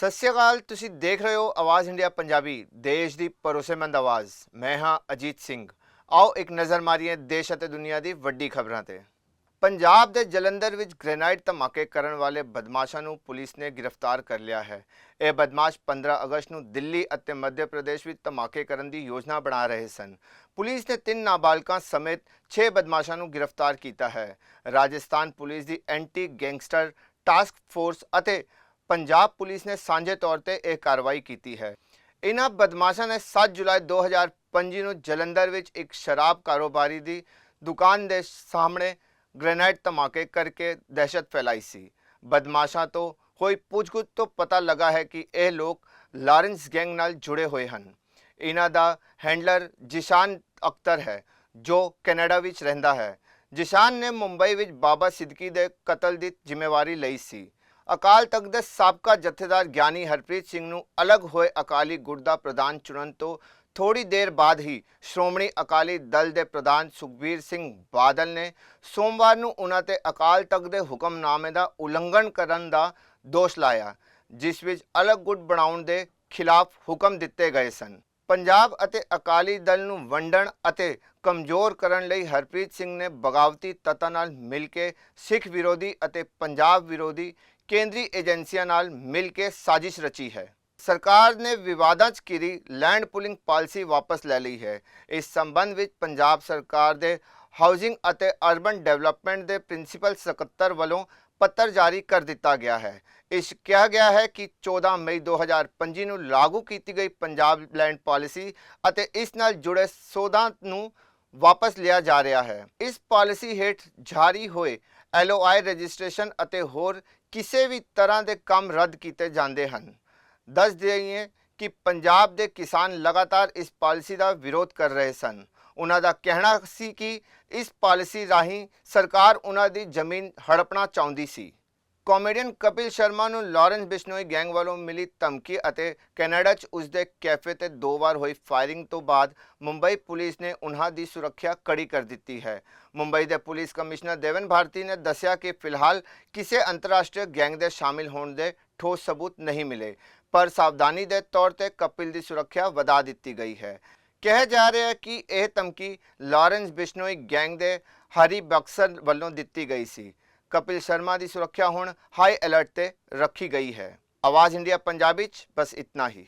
ਸਤਿ ਸ਼੍ਰੀ ਅਕਾਲ, ਤੁਸੀਂ ਦੇਖ ਰਹੇ ਹੋ ਆਵਾਜ਼ ਇੰਡੀਆ ਪੰਜਾਬੀ, ਦੇਸ਼ ਦੀ ਭਰੋਸੇਮੰਦ ਆਵਾਜ਼। ਮੈਂ ਹਾਂ ਅਜੀਤ ਸਿੰਘ। ਆਓ ਇੱਕ ਨਜ਼ਰ ਮਾਰੀਏ ਦੇਸ਼ ਅਤੇ ਦੁਨੀਆ ਦੀ ਵੱਡੀ ਖਬਰਾਂ ਤੇ। ਪੰਜਾਬ ਦੇ ਜਲੰਧਰ ਵਿੱਚ ਗ੍ਰੇਨਾਈਡ ਧਮਾਕੇ ਕਰਨ ਵਾਲੇ ਬਦਮਾਸ਼ਾਂ ਨੂੰ ਪੁਲਿਸ ਨੇ ਗ੍ਰਿਫਤਾਰ ਕਰ ਲਿਆ ਹੈ। ਇਹ ਬਦਮਾਸ਼ 15 ਅਗਸਤ ਨੂੰ ਦਿੱਲੀ ਅਤੇ ਮੱਧ ਪ੍ਰਦੇਸ਼ ਵਿੱਚ ਧਮਾਕੇ ਕਰਨ ਦੀ ਯੋਜਨਾ ਬਣਾ ਰਹੇ ਸਨ। ਪੁਲਿਸ ਨੇ ਤਿੰਨ ਨਾਬਾਲਗਾਂ ਸਮੇਤ 6 ਬਦਮਾਸ਼ਾਂ ਨੂੰ ਗ੍ਰਿਫਤਾਰ ਕੀਤਾ ਹੈ। ਰਾਜਸਥਾਨ ਪੁਲਿਸ ਦੀ ਐਂਟੀ ਗੈਂਗਸਟਰ ਟਾਸਕ ਫੋਰਸ ਅਤੇ ਪੰਜਾਬ ਪੁਲਿਸ ਨੇ ਸਾਂਝੇ ਤੌਰ ਤੇ ਇਹ ਕਾਰਵਾਈ ਕੀਤੀ ਹੈ। ਇਹਨਾਂ ਬਦਮਾਸ਼ਾਂ ਨੇ 7 ਜੁਲਾਈ 2025 ਨੂੰ ਜਲੰਧਰ ਵਿੱਚ ਇੱਕ ਸ਼ਰਾਬ ਕਾਰੋਬਾਰੀ ਦੀ ਦੁਕਾਨ ਦੇ ਸਾਹਮਣੇ ਗ੍ਰੇਨਾਈਡ ਧਮਾਕੇ ਕਰਕੇ ਦਹਿਸ਼ਤ ਫੈਲਾਈ ਸੀ। ਬਦਮਾਸ਼ਾਂ ਤੋਂ ਹੋਈ ਪੁੱਛਗਿੱਛ ਤੋਂ ਪਤਾ ਲੱਗਾ ਹੈ ਕਿ ਇਹ ਲੋਕ ਲਾਰੈਂਸ ਗੈਂਗ ਨਾਲ ਜੁੜੇ ਹੋਏ ਹਨ। ਇਹਨਾਂ ਦਾ ਹੈਂਡਲਰ ਜਿਸ਼ਾਨ ਅਖਤਰ ਹੈ, ਜੋ ਕੈਨੇਡਾ ਵਿੱਚ ਰਹਿੰਦਾ ਹੈ। ਜਿਸ਼ਾਨ ਨੇ ਮੁੰਬਈ ਵਿੱਚ ਬਾਬਾ ਸਿੱਦਕੀ ਦੇ ਕਤਲ ਦੀ ਜ਼ਿੰਮੇਵਾਰੀ ਲਈ ਸੀ। ਅਕਾਲ ਤਖਤ ਦੇ ਸਾਬਕਾ ਜਥੇਦਾਰ ਗਿਆਨੀ ਹਰਪ੍ਰੀਤ ਸਿੰਘ ਨੂੰ ਅਲੱਗ ਹੋਏ ਅਕਾਲੀ ਗੁਟ ਦਾ ਪ੍ਰਧਾਨ ਚੁਣਨ ਤੋਂ ਥੋੜੀ ਦੇਰ ਬਾਅਦ ਹੀ ਸ਼੍ਰੋਮਣੀ ਅਕਾਲੀ ਦਲ ਦੇ ਪ੍ਰਧਾਨ ਸੁਖਬੀਰ ਸਿੰਘ ਬਾਦਲ ਨੇ ਸੋਮਵਾਰ ਨੂੰ ਉਨ੍ਹਾਂ ਤੇ ਅਕਾਲ ਤਖਤ ਦੇ ਹੁਕਮਨਾਮੇ ਦਾ ਉਲੰਘਣ ਕਰਨ ਦਾ ਦੋਸ਼ ਲਾਇਆ, ਜਿਸ ਵਿੱਚ ਅਲੱਗ ਗੁੱਟ ਬਣਾਉਣ ਦੇ ਖਿਲਾਫ ਹੁਕਮ ਦਿੱਤੇ ਗਏ ਸਨ। ਪੰਜਾਬ ਅਤੇ ਅਕਾਲੀ ਦਲ ਨੂੰ ਵੰਡਣ ਅਤੇ ਕਮਜ਼ੋਰ ਕਰਨ ਲਈ ਹਰਪ੍ਰੀਤ ਸਿੰਘ ਨੇ ਬਗਾਵਤੀ ਤੱਤਾਂ ਨਾਲ ਮਿਲ ਕੇ ਸਿੱਖ ਵਿਰੋਧੀ ਅਤੇ ਪੰਜਾਬ ਵਿਰੋਧੀ ਕੇਂਦਰੀ ਏਜੰਸੀਆਂ ਨਾਲ ਮਿਲ ਕੇ ਸਾਜ਼ਿਸ਼ ਰਚੀ ਹੈ। ਸਰਕਾਰ ਨੇ ਵਿਵਾਦਾਂ 'ਚ ਘਿਰੀ ਲੈਂਡ ਪੁਲਿੰਗ ਪਾਲਿਸੀ ਵਾਪਸ ਲੈ ਲਈ ਹੈ। ਇਸ ਸੰਬੰਧ ਵਿੱਚ ਪੰਜਾਬ ਸਰਕਾਰ ਦੇ ਹਾਊਸਿੰਗ ਅਤੇ ਅਰਬਨ ਡਿਵੈਲਪਮੈਂਟ ਦੇ ਪ੍ਰਿੰਸੀਪਲ ਸਕੱਤਰ ਵੱਲੋਂ ਪੱਤਰ ਜਾਰੀ ਕਰ ਦਿੱਤਾ ਗਿਆ ਹੈ। ਇਸ ਕਿਹਾ ਗਿਆ ਹੈ ਕਿ 14 ਮਈ 2025 ਨੂੰ ਲਾਗੂ ਕੀਤੀ ਗਈ ਪੰਜਾਬ ਲੈਂਡ ਪਾਲਿਸੀ ਅਤੇ ਇਸ ਨਾਲ ਜੁੜੇ ਸੋਧਾਂ ਨੂੰ ਵਾਪਸ ਲਿਆ ਜਾ ਰਿਹਾ ਹੈ। ਇਸ ਪਾਲਿਸੀ ਹੇਠ ਜਾਰੀ ਹੋਏ ਐਲਓਆਈ ਰਜਿਸਟ੍ਰੇਸ਼ਨ ਅਤੇ ਹੋਰ ਕਿਸੇ ਵੀ ਤਰ੍ਹਾਂ ਦੇ ਕੰਮ ਰੱਦ ਕੀਤੇ ਜਾਂਦੇ ਹਨ। ਦੱਸ ਦਈਏ ਕਿ ਪੰਜਾਬ ਦੇ ਕਿਸਾਨ ਲਗਾਤਾਰ ਇਸ ਪਾਲਿਸੀ ਦਾ ਵਿਰੋਧ ਕਰ ਰਹੇ ਸਨ। ਉਹਨਾਂ ਦਾ ਕਹਿਣਾ ਸੀ ਕਿ ਇਸ ਪਾਲਿਸੀ ਰਾਹੀਂ ਸਰਕਾਰ ਉਹਨਾਂ ਦੀ ਜ਼ਮੀਨ ਹੜਪਣਾ ਚਾਹੁੰਦੀ ਸੀ। ਕਾਮੇਡੀਅਨ ਕਪਿਲ ਸ਼ਰਮਾ ਨੂੰ ਲਾਰੈਂਸ ਬਿਸ਼ਨੋਈ ਗੈਂਗ ਵੱਲੋਂ ਮਿਲੀ ਧਮਕੀ ਅਤੇ ਕੈਨੇਡਾ 'ਚ ਉਸਦੇ ਕੈਫੇ ਤੇ ਦੋ ਵਾਰ ਹੋਈ ਫਾਇਰਿੰਗ ਤੋਂ ਬਾਅਦ ਮੁੰਬਈ ਪੁਲਿਸ ਨੇ ਉਨ੍ਹਾਂ ਦੀ ਸੁਰੱਖਿਆ ਕੜੀ ਕਰ ਦਿੱਤੀ ਹੈ। ਮੁੰਬਈ ਦੇ ਪੁਲਿਸ ਕਮਿਸ਼ਨਰ ਦੇਵਨ ਭਾਰਤੀ ਨੇ ਦੱਸਿਆ ਕਿ ਫਿਲਹਾਲ ਕਿਸੇ ਅੰਤਰਰਾਸ਼ਟਰੀ ਗੈਂਗ ਦੇ ਸ਼ਾਮਿਲ ਹੋਣ ਦੇ ਠੋਸ ਸਬੂਤ ਨਹੀਂ ਮਿਲੇ, ਪਰ ਸਾਵਧਾਨੀ ਦੇ ਤੌਰ ਤੇ ਕਪਿਲ ਦੀ ਸੁਰੱਖਿਆ ਵਧਾ ਦਿੱਤੀ ਗਈ ਹੈ। ਕਿਹਾ ਜਾ ਰਿਹਾ ਹੈ ਕਿ ਇਹ ਧਮਕੀ ਲਾਰੈਂਸ ਬਿਸ਼ਨੋਈ ਗੈਂਗ ਦੇ ਹਰੀ ਬਕਸਰ ਵੱਲੋਂ ਦਿੱਤੀ ਗਈ ਸੀ। ਕਪਿਲ ਸ਼ਰਮਾ ਦੀ ਸੁਰੱਖਿਆ ਹੁਣ ਹਾਈ ਅਲਰਟ ਤੇ ਰੱਖੀ ਗਈ ਹੈ। ਆਵਾਜ਼ ਇੰਡੀਆ, ਪੰਜਾਬੀ ਚ ਬਸ ਇਤਨਾ ਹੀ।